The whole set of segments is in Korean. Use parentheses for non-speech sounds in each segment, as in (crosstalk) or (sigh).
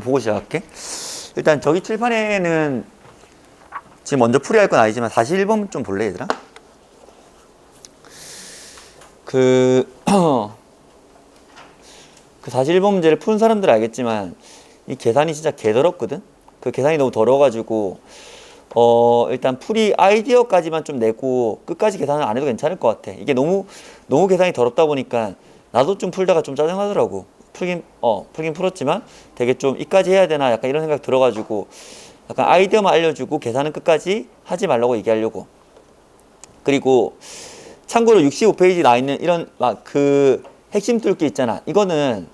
보고 시작할게. 일단 저기 칠판에는 지금 먼저 풀이할 건 아니지만 41번 좀 볼래 얘들아? 그, (clears throat) 그 41번 문제를 푼 사람들은 알겠지만 이 계산이 진짜 개더럽거든? 그 계산이 너무 더러워가지고 어 일단 풀이 아이디어까지만 좀 내고 끝까지 계산을 안 해도 괜찮을 것 같아. 이게 너무 너무 계산이 더럽다 보니까 나도 좀 풀다가 좀 짜증나더라고. 풀긴 어 풀긴 풀었지만 되게 좀 이까지 해야 되나 약간 이런 생각 들어가지고 약간 아이디어만 알려주고 계산은 끝까지 하지 말라고 얘기하려고. 그리고 참고로 65페이지 나 있는 이런 막 그 핵심 뚫기 있잖아. 이거는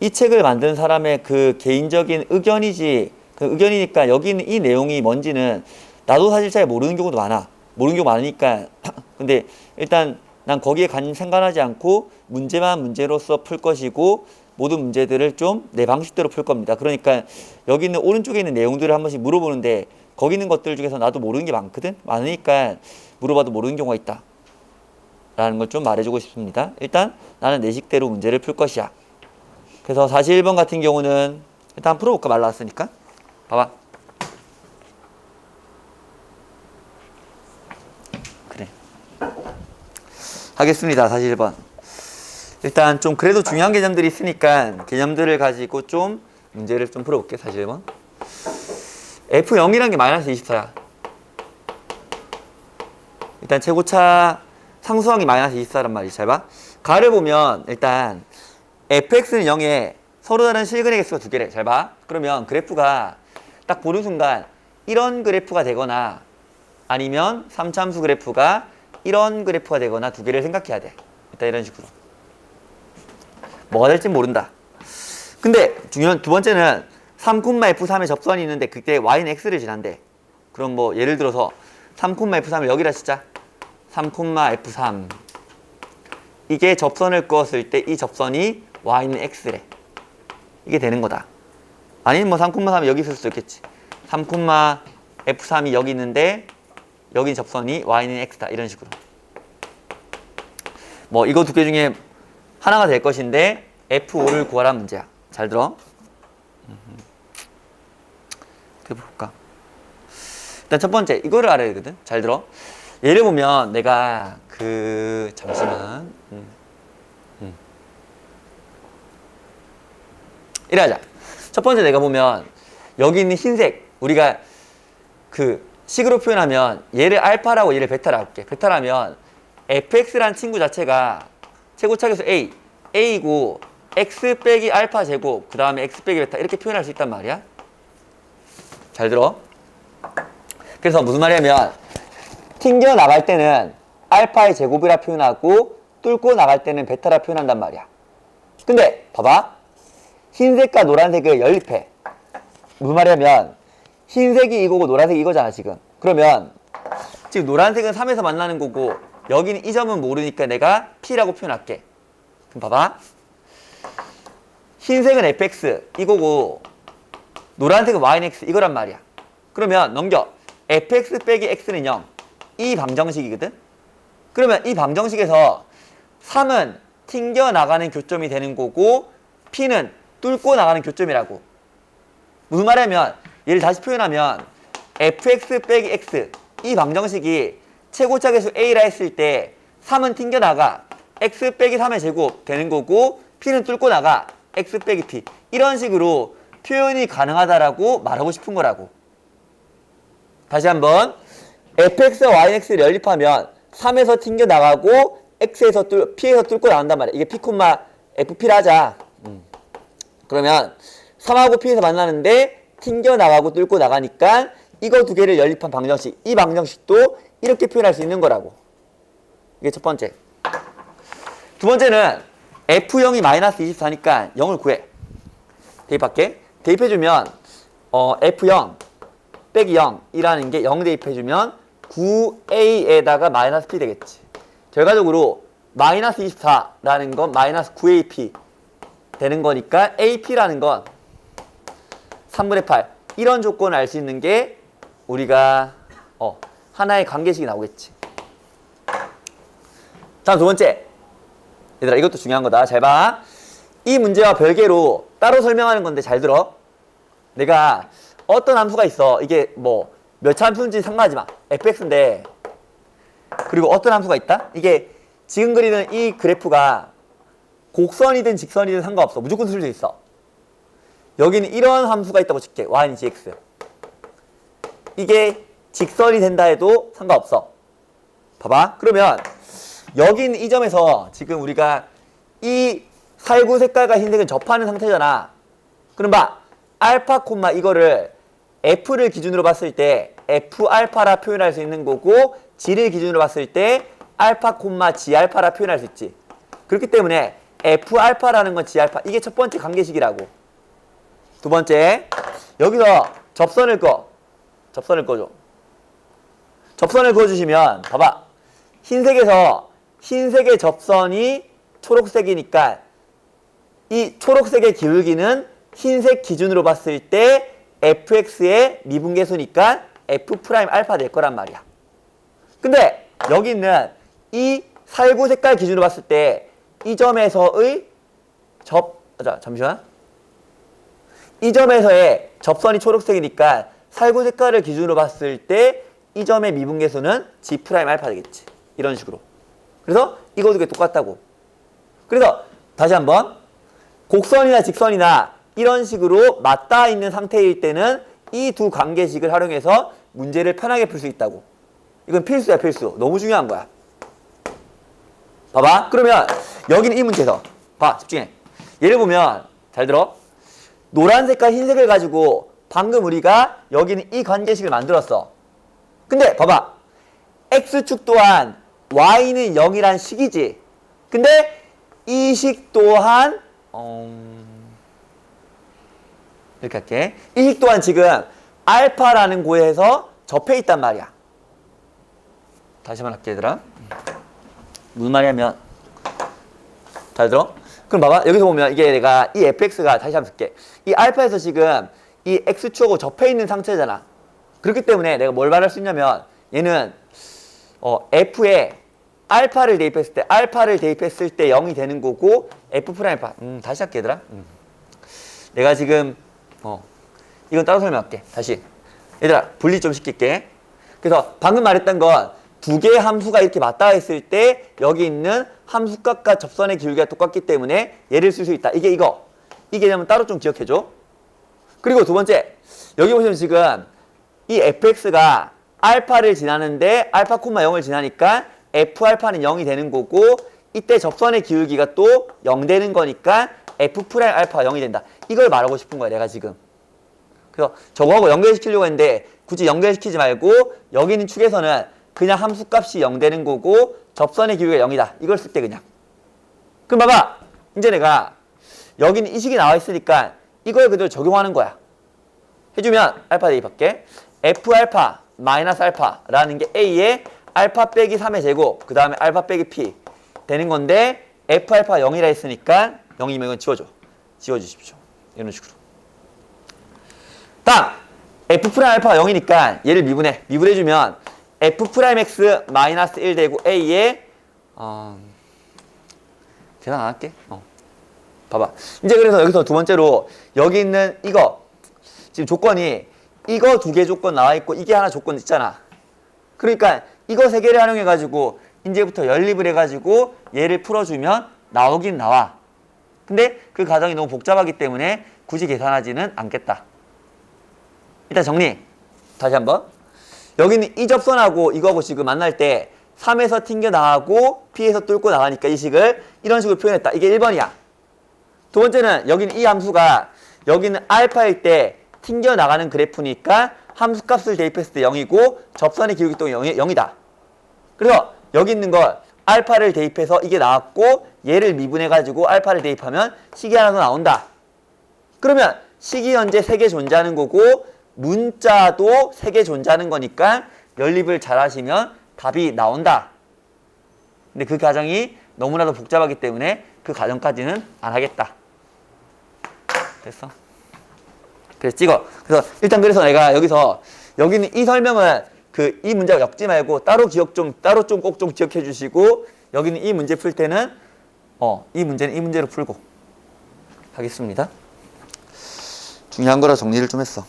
이 책을 만든 사람의 그 개인적인 의견이지 그 의견이니까 여기 있는 이 내용이 뭔지는 나도 사실 잘 모르는 경우도 많아. 모르는 경우 많으니까 (laughs) 근데 일단 난 거기에 간 상관하지 않고 문제만 문제로서 풀 것이고 모든 문제들을 좀 내 방식대로 풀 겁니다. 그러니까 여기 있는 오른쪽에 있는 내용들을 한 번씩 물어보는데 거기 있는 것들 중에서 나도 모르는 게 많거든. 많으니까 물어봐도 모르는 경우가 있다. 라는 걸 좀 말해주고 싶습니다. 일단 나는 내 식대로 문제를 풀 것이야. 그래서 41번 같은 경우는 일단 풀어볼까 말라왔으니까 봐봐. 그래. 하겠습니다. 41번. 일단 좀 그래도 중요한 개념들이 있으니까 개념들을 가지고 좀 문제를 좀 풀어볼게. 41번. F0이란 게 마이너스 24야. 일단 최고차 상수항이 마이너스 24란 말이지. 잘 봐. 가를 보면 일단 fx는 0에 서로 다른 실근의 개수가 두 개래. 잘 봐. 그러면 그래프가 딱 보는 순간 이런 그래프가 되거나 아니면 삼참수 그래프가 이런 그래프가 되거나 두 개를 생각해야 돼. 일단 이런 식으로. 뭐가 될지 모른다. 근데 중요한 두 번째는 3, F3의 접선이 있는데 그때 y는 x를 지난대. 그럼 뭐 예를 들어서 3, F3을 여기다 쓰자. 3, F3 이게 접선을 그었을 때 이 접선이 y는 x래. 이게 되는 거다. 아니면 뭐 3, 3이 여기 있을 수도 있겠지. 3, F3이 여기 있는데 여기 접선이 y는 x다. 이런 식으로. 뭐 이거 두 개 중에 하나가 될 것인데 F5를 구하라는 문제야. 잘 들어. 어떻게 볼까? 일단 첫 번째 이거를 알아야 되거든. 잘 들어. 예를 보면 내가 그 잠시만 음. 음. 이래 하자. 첫 번째 내가 보면 여기 있는 흰색 우리가 그 식으로 표현하면 얘를 알파라고 얘를 베타라고 할게. 베타라면 fx란 친구 자체가 최고차계수 a, a고 x 빼기 알파 제곱 그 다음에 x 빼기 베타 이렇게 표현할 수 있단 말이야. 잘 들어. 그래서 무슨 말이냐면 튕겨 나갈 때는 알파의 제곱이라 표현하고 뚫고 나갈 때는 베타라 표현한단 말이야. 근데 봐봐. 흰색과 노란색을 연립해. 무슨 말이냐면 흰색이 이거고 노란색이 이거잖아 지금. 그러면 지금 노란색은 3에서 만나는 거고 여기는 이 점은 모르니까 내가 P라고 표현할게. 그럼 봐봐. 흰색은 fx 이거고 노란색은 yx 이거란 말이야. 그러면 넘겨. fx 빼기 x는 0. 이 방정식이거든. 그러면 이 방정식에서 3은 튕겨 나가는 교점이 되는 거고 p는 뚫고 나가는 교점이라고. 무슨 말이냐면 얘를 다시 표현하면 fx 빼기 x 이 방정식이 최고차계수 a라 했을 때 3은 튕겨 나가 x 빼기 3의 제곱 되는 거고 p는 뚫고 나가 x 빼기 p 이런 식으로 표현이 가능하다라고 말하고 싶은 거라고. 다시 한번 fx와 yx를 연립하면 3에서 튕겨 나가고 x에서 뚫, p에서 뚫고 나간단 말이야. 이게 p, fp를 하자. 음. 그러면 3하고 p에서 만나는데 튕겨 나가고 뚫고 나가니까 이거 두 개를 연립한 방정식. 이 방정식도 이렇게 표현할 수 있는 거라고. 이게 첫 번째. 두 번째는 f0이 마이너스 24니까 0을 구해. 대입할게. 대입해주면 어, f0 빼기 0이라는 게 0 대입해주면 9a에다가 마이너스 p 되겠지. 결과적으로 마이너스 24라는 건 마이너스 9ap 되는 거니까 ap라는 건 3분의 8 이런 조건을 알 수 있는 게 우리가 어, 하나의 관계식이 나오겠지. 다음 두 번째. 얘들아 이것도 중요한 거다. 잘 봐. 이 문제와 별개로 따로 설명하는 건데 잘 들어. 내가 어떤 함수가 있어. 이게 뭐몇차 함수인지 상관하지 마. fx인데 그리고 어떤 함수가 있다? 이게 지금 그리는 이 그래프가 곡선이든 직선이든 상관없어. 무조건 쓸 수 있어. 여기는 이런 함수가 있다고 칠게. y는 gx. 이게 직선이 된다 해도 상관없어. 봐봐. 그러면 있는 이 점에서 지금 우리가 이 살구 색깔과 흰색을 접하는 상태잖아. 그럼 봐. 알파 콤마 이거를 f를 기준으로 봤을 때 f 알파라 표현할 수 있는 거고 g를 기준으로 봤을 때 알파 콤마 g 알파라 표현할 수 있지. 그렇기 때문에 f 알파라는 건 g 알파. 이게 첫 번째 관계식이라고. 두 번째. 여기서 접선을 꺼. 접선을 꺼줘. 접선을 그어주시면 봐봐 흰색에서 흰색의 접선이 초록색이니까 이 초록색의 기울기는 흰색 기준으로 봤을 때 fx의 미분계수니까 f 프라임 알파 될 거란 말이야 근데 여기 있는 이 살구 색깔 기준으로 봤을 때 이 점에서의 접 자, 잠시만 이 점에서의 접선이 초록색이니까 살구 색깔을 기준으로 봤을 때 이 점의 미분계수는 g 프라임 알파 되겠지. 이런 식으로. 그래서 개 똑같다고. 그래서 다시 한번 곡선이나 직선이나 이런 식으로 맞닿아 있는 상태일 때는 이 두 관계식을 활용해서 문제를 편하게 풀 수 있다고. 이건 필수야 필수. 너무 중요한 거야. 봐봐. 그러면 여기는 이 문제에서 봐 집중해. 예를 보면 잘 들어. 노란색과 흰색을 가지고 방금 우리가 여기는 이 관계식을 만들었어. 근데 봐봐. x축 또한 y는 0이란 식이지. 근데 이 식 또한 음... 이렇게 할게. 이 식 또한 지금 알파라는 고에서 접해 있단 말이야. 다시 한번 할게 얘들아. 무슨 말이냐면 잘 들어? 그럼 봐봐 여기서 보면 이게 내가 이 fx가 다시 한번 쓸게 이 알파에서 지금 이 x축하고 접해 있는 상태잖아 그렇기 때문에 내가 뭘 말할 수 있냐면 얘는 어, f에 알파를 대입했을 때 알파를 대입했을 때 0이 되는 거고 f 프라임 알파. 음, 다시 할게 얘들아. 음. 내가 지금 어, 이건 따로 설명할게. 다시. 얘들아 분리 좀 시킬게. 그래서 방금 말했던 건 두 개의 함수가 이렇게 맞닿아 있을 때 여기 있는 함수값과 접선의 기울기가 똑같기 때문에 얘를 쓸 수 있다. 이게 이거. 이 개념은 따로 좀 기억해 줘. 그리고 두 번째 여기 보시면 지금 이 fx가 알파를 지나는데 알파 콤마 0을 지나니까 f 알파는 0이 되는 거고 이때 접선의 기울기가 또 0 되는 거니까 f 프라임 알파가 0이 된다. 이걸 말하고 싶은 거야 내가 지금. 그래서 저거하고 연결시키려고 했는데 굳이 연결시키지 말고 여기 있는 축에서는 그냥 함수값이 0 되는 거고 접선의 기울기가 0이다. 이걸 쓸 때 그냥. 그럼 봐봐. 이제 내가 여기는 이 식이 나와 있으니까 이걸 그대로 적용하는 거야. 해주면 알파 대입할게. f 알파 마이너스 알파라는 게 a의 알파 빼기 3의 제곱 그 다음에 알파 빼기 p 되는 건데 f 알파 0이라 했으니까 0이면 이건 지워줘. 지워주십시오. 이런 식으로. 다음 f 프라임 알파가 0이니까 얘를 미분해. 미분해주면 f 프라임 x 마이너스 1 되고 a의 어... 계산 안 할게. 어. 봐봐. 이제 그래서 여기서 두 번째로 여기 있는 이거 지금 조건이 이거 두 개 조건 나와 있고 이게 하나 조건 있잖아. 그러니까 이거 세 개를 활용해 가지고 이제부터 연립을 해 가지고 얘를 풀어주면 나오긴 나와. 근데 그 과정이 너무 복잡하기 때문에 굳이 계산하지는 않겠다. 일단 정리. 다시 한번. 여기는 이 접선하고 이거하고 지금 만날 때 3에서 튕겨 나가고 P에서 뚫고 나가니까 이 식을 이런 식으로 표현했다. 이게 1번이야. 두 번째는 여기는 이 함수가 여기는 알파일 때 튕겨 나가는 그래프니까 함수 값을 대입했을 때 0이고 접선의 기울기 또 0이, 0이다. 그래서 여기 있는 걸 알파를 대입해서 이게 나왔고 얘를 미분해가지고 알파를 대입하면 식이 하나 더 나온다. 그러면 식이 현재 3개 존재하는 거고 문자도 3개 존재하는 거니까 연립을 잘 하시면 답이 나온다. 근데 그 과정이 너무나도 복잡하기 때문에 그 과정까지는 안 하겠다. 됐어? 그래서 찍어. 그래서 일단 그래서 내가 여기서 여기는 이 설명은 그 이 문제가 엮지 말고 따로 기억 좀 따로 좀 꼭 좀 기억해 주시고 여기는 이 문제 풀 때는 어 이 문제는 이 문제로 풀고 하겠습니다. 중요한 거라 정리를 좀 했어.